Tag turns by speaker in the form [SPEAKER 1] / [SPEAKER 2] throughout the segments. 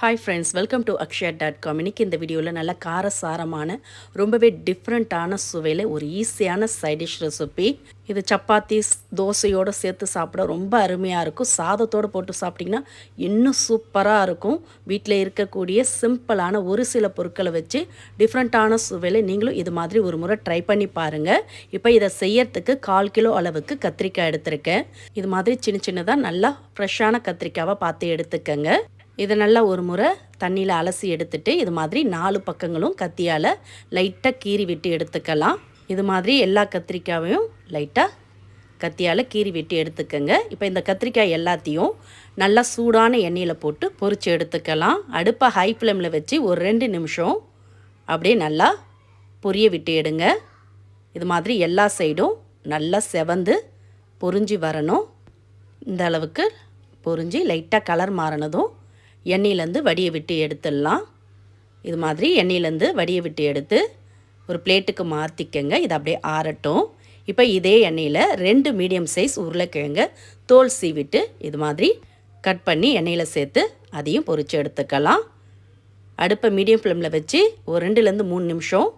[SPEAKER 1] Hi friends welcome to Akshaya dot com இன்னைக்கு இந்த வீடியோவில் நல்ல காரசாரமான ரொம்பவே டிஃப்ரெண்ட்டான சுவையில் ஒரு ஈஸியான சைடிஷ் ரெசிபி இது சப்பாத்தி தோசையோடு சேர்த்து சாப்பிட ரொம்ப அருமையாக இருக்கும். சாதத்தோடு போட்டு சாப்பிட்டிங்கன்னா இன்னும் சூப்பராக இருக்கும். வீட்டில் இருக்கக்கூடிய சிம்பிளான ஒரு சில பொருட்களை வச்சு டிஃப்ரெண்ட்டான சுவையில் நீங்களும் இது மாதிரி ஒரு முறை ட்ரை பண்ணி பாருங்கள் இப்போ இதை செய்யறதுக்கு கால் கிலோ அளவுக்கு கத்திரிக்காய் எடுத்திருக்கேன். இது மாதிரி சின்ன சின்னதாக நல்லா ஃப்ரெஷ்ஷான கத்திரிக்காவை பார்த்து எடுத்துக்கங்க. இதை நல்லா ஒரு முறை தண்ணியில் அலசி எடுத்துட்டு இது மாதிரி நாலு பக்கங்களும் கத்தியால் லைட்டாக கீறி விட்டு எடுத்துக்கலாம். இது மாதிரி எல்லா கத்திரிக்காயையும் லைட்டாக கத்தியால் கீறி விட்டு எடுத்துக்கங்க. இப்போ இந்த கத்திரிக்காய் எல்லாத்தையும் நல்லா சூடான எண்ணெயில் போட்டு பொறிச்சு எடுத்துக்கலாம். அடுப்பை ஹை ஃப்ளேமில் வச்சு ஒரு ரெண்டு நிமிஷம் அப்படியே நல்லா பொரிய விட்டு எடுங்க. இது மாதிரி எல்லா சைடும் நல்லா செவந்து பொரிஞ்சு வரணும். இந்த அளவுக்கு பொரிஞ்சு லைட்டாக கலர் மாறினதும் எண்ணெயிலேருந்து வடியை விட்டு எடுத்துடலாம். இது மாதிரி எண்ணெயிலேருந்து வடியை விட்டு எடுத்து ஒரு பிளேட்டுக்கு மாற்றிக்கங்க. இது அப்படியே ஆறட்டும். இப்போ இதே எண்ணெயில் ரெண்டு மீடியம் சைஸ் உருளைக்கிழங்க தோல் சீவிட்டு இது மாதிரி கட் பண்ணி எண்ணெயில் சேர்த்து அதையும் பொறிச்சு எடுத்துக்கலாம். அடுப்பை மீடியம் ஃப்ளேமில் வச்சு ஒரு ரெண்டுலேருந்து மூணு நிமிஷம்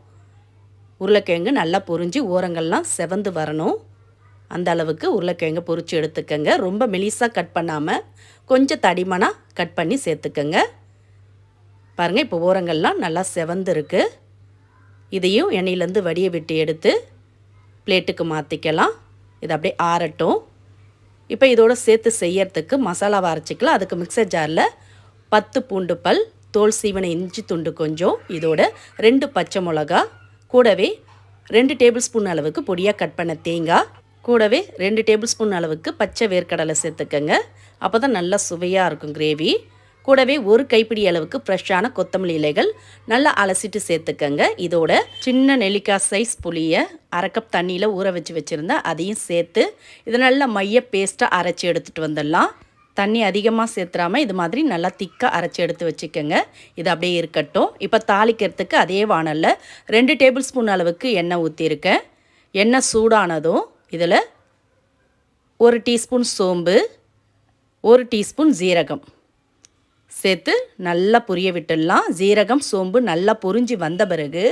[SPEAKER 1] உருளைக்கிழங்கு நல்லா பொரிஞ்சு ஓரங்கள்லாம் செவந்து வரணும். அந்த அளவுக்கு உருளைக்கிழங்கு பொறிச்சு எடுத்துக்கோங்க. ரொம்ப மெலிசாக கட் பண்ணாமல் கொஞ்சம் தடிமனாக கட் பண்ணி சேர்த்துக்கோங்க. பாருங்கள் இப்போ ஓரங்கள்லாம் நல்லா செவந்துருக்கு. இதையும் எண்ணெயிலேருந்து வடியை விட்டு எடுத்து பிளேட்டுக்கு மாற்றிக்கலாம் இது அப்படியே ஆறட்டும். இப்போ இதோட சேர்த்து செய்யறதுக்கு மசாலாவை அரைச்சிக்கலாம். அதுக்கு மிக்சர் ஜாரில் பத்து பூண்டு பல் தோல் சீவன இஞ்சி துண்டு கொஞ்சம் இதோட ரெண்டு பச்சை மிளகா கூடவே ரெண்டு டேபிள் ஸ்பூன் அளவுக்கு பொடியாக கட் பண்ண தேங்காய் கூடவே ரெண்டு டேபிள் ஸ்பூன் அளவுக்கு பச்சை வேர்க்கடலை சேர்த்துக்கங்க. அப்போ தான் நல்லா சுவையாக இருக்கும் கிரேவி கூடவே ஒரு கைப்பிடி அளவுக்கு ஃப்ரெஷ்ஷான கொத்தமல்லி இலைகள் நல்லா அலசிட்டு சேர்த்துக்கங்க. இதோட சின்ன நெல்லிக்காய் சைஸ் புளியை அரை கப் தண்ணியில் ஊற வச்சு வச்சுருந்தேன் அதையும் சேர்த்து இதை நல்லா மைய பேஸ்ட்டாக அரைச்சி எடுத்துகிட்டு வந்துடலாம். தண்ணி அதிகமாக சேர்த்துறாமல் இது மாதிரி நல்லா திக்காக அரைச்சி எடுத்து வச்சுக்கோங்க. இது அப்படியே இருக்கட்டும். இப்போ தாளிக்கிறதுக்கு அதே வானலில் ரெண்டு டேபிள் ஸ்பூன் அளவுக்கு எண்ணெய் ஊற்றிருக்கேன் எண்ணெய் சூடானதும் இதில் ஒரு டீஸ்பூன் சோம்பு ஒரு டீஸ்பூன் ஜீரகம். சேர்த்து நல்லா புரிய விட்டுடலாம். ஜீரகம் சோம்பு நல்லா பொரிஞ்சு வந்த பிறகு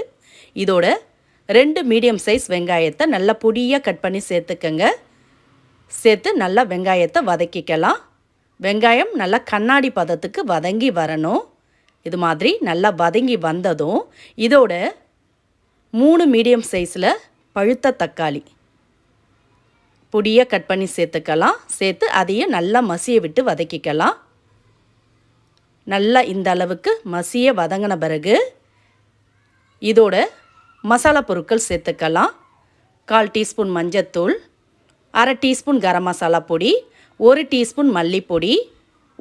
[SPEAKER 1] இதோட ரெண்டு மீடியம் சைஸ் வெங்காயத்தை நல்லா பொடியாக கட் பண்ணி சேர்த்துக்கங்க. சேர்த்து நல்லா வெங்காயத்தை வதக்கிக்கலாம். வெங்காயம் நல்லா கண்ணாடி பதத்துக்கு வதங்கி வரணும். இது மாதிரி நல்லா வதங்கி வந்ததும் இதோட மூணு மீடியம் சைஸில் பழுத்த தக்காளி. பொடியாக கட் பண்ணி சேர்த்துக்கலாம். சேர்த்து அதையும் நல்லா மசிய விட்டு வதக்கிக்கலாம். நல்லா இந்த அளவுக்கு மசிய வதங்கின பிறகு இதோட மசாலா பொருட்கள் சேர்த்துக்கலாம். கால் டீஸ்பூன் மஞ்சத்தூள் அரை டீஸ்பூன் கரம் மசாலா பொடி ஒரு டீஸ்பூன் மல்லிப்பொடி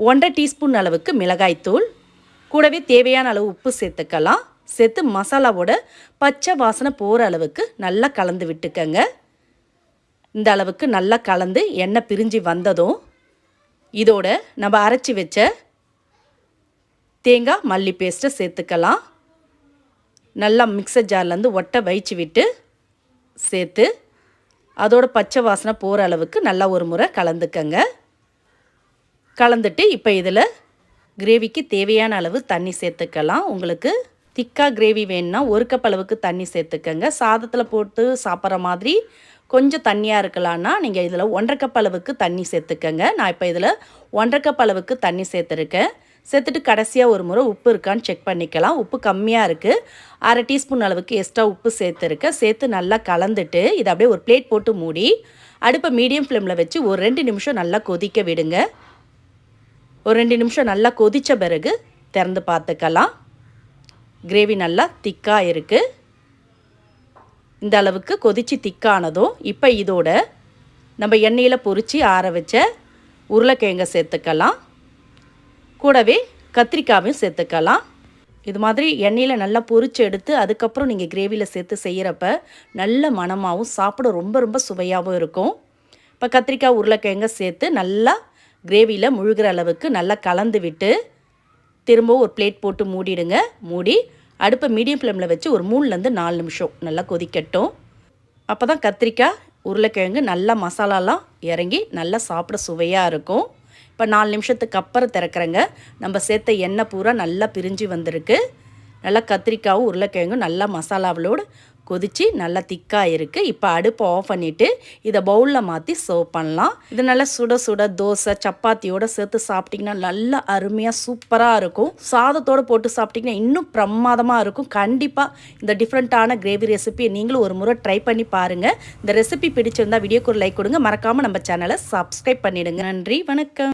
[SPEAKER 1] ஒன்றரை டீஸ்பூன் அளவுக்கு மிளகாய்த்தூள் கூடவே தேவையான அளவு உப்பு சேர்த்துக்கலாம். சேர்த்து மசாலாவோட பச்சை வாசனை போகிற அளவுக்கு நல்லா கலந்து விட்டுக்கங்க. இந்த அளவுக்கு நல்லா கலந்து எண்ணெய் பிரிஞ்சு வந்ததும் இதோட நம்ம அரைச்சி வச்ச தேங்காய் மல்லி பேஸ்ட்டை சேர்த்துக்கலாம். நல்லா மிக்சர் ஜார்லேருந்து ஒட்டை வைச்சு விட்டு சேர்த்து அதோட பச்சை வாசனை போகிற அளவுக்கு நல்லா ஒரு முறை கலந்துக்கங்க. கலந்துட்டு இப்போ இதில் கிரேவிக்கு தேவையான அளவு தண்ணி சேர்த்துக்கலாம். உங்களுக்கு திக்காக கிரேவி வேணும்னா ஒரு கப் அளவுக்கு தண்ணி சேர்த்துக்கங்க. சாதத்தில் போட்டு சாப்பிட்ற மாதிரி கொஞ்சம் தண்ணியாக இருக்கலான்னா நீங்கள் இதில் ஒன்றரை கப் அளவுக்கு தண்ணி சேர்த்துக்கங்க. நான் இப்போ இதில் ஒன்றரை கப் அளவுக்கு தண்ணி சேர்த்துருக்கேன். சேர்த்துட்டு கடைசியாக ஒரு முறை உப்பு இருக்கான்னு செக் பண்ணிக்கலாம். உப்பு கம்மியாக இருக்குது அரை டீஸ்பூன் அளவுக்கு எக்ஸ்ட்ரா உப்பு சேர்த்துருக்கேன். சேர்த்து நல்லா கலந்துட்டு இதை அப்படியே ஒரு பிளேட் போட்டு மூடி அடுப்பை மீடியம் ஃப்ளேமில் வச்சு ஒரு ரெண்டு நிமிஷம் நல்லா கொதிக்க விடுங்க. ஒரு ரெண்டு நிமிஷம் நல்லா கொதித்த பிறகு திறந்து பார்த்துக்கலாம். கிரேவி நல்லா திக்காக இருக்குது இந்த அளவுக்கு கொதித்து திக்கானதும் இப்போ இதோட நம்ம எண்ணெயில் பொரித்து ஆற வச்ச உருளைக்கிழங்கை சேர்த்துக்கலாம். கூடவே கத்திரிக்காயும் சேர்த்துக்கலாம். இது மாதிரி எண்ணெயில் நல்லா பொறிச்சு எடுத்து அதுக்கப்புறம் நீங்கள் கிரேவியில் சேர்த்து செய்கிறப்ப நல்ல மணமாகவும் சாப்பிட ரொம்ப ரொம்ப சுவையாகவும் இருக்கும். இப்போ கத்திரிக்காய் உருளைக்கிழங்க சேர்த்து நல்லா கிரேவியில் முழுகிற அளவுக்கு நல்லா கலந்து விட்டு திரும்பவும் ஒரு பிளேட் போட்டு மூடிடுங்க. மூடி அடுப்பை மீடியம் ஃப்ளேமில் வச்சு ஒரு மூணுலேருந்து நாலு நிமிஷம் நல்லா கொதிக்கட்டும். அப்போ தான் கத்திரிக்காய் உருளைக்கிழங்கு நல்லா மசாலாலாம் இறங்கி நல்லா சாப்பிட சுவையாக இருக்கும். இப்போ நாலு நிமிஷத்துக்கு அப்புறம் திறக்கிறேங்க. நம்ம சேர்த்த எண்ணெய் பூரா நல்லா பிரிஞ்சு வந்திருக்கு. நல்லா கத்திரிக்காவும் உருளைக்கிழங்கும் நல்லா மசாலாவிலோடு கொதித்து நல்லா திக்காக இருக்குது இப்போ அடுப்பை ஆஃப் பண்ணிவிட்டு இதை பவுலில் மாற்றி சர்வ் பண்ணலாம். இது நல்லா சுட சுட தோசை சப்பாத்தியோடு சேர்த்து சாப்பிட்டிங்கன்னா நல்லா அருமையாக சூப்பராக இருக்கும். சாதத்தோடு போட்டு சாப்பிட்டிங்கன்னா இன்னும் பிரமாதமாக இருக்கும். கண்டிப்பாக இந்த டிஃப்ரெண்ட்டான கிரேவி ரெசிபியை நீங்களும் ஒரு முறை ட்ரை பண்ணி பாருங்கள் இந்த ரெசிபி பிடிச்சிருந்தா வீடியோக்கு ஒரு லைக் கொடுங்க. மறக்காமல் நம்ம சேனலை சப்ஸ்கிரைப் பண்ணிவிடுங்க நன்றி வணக்கம்.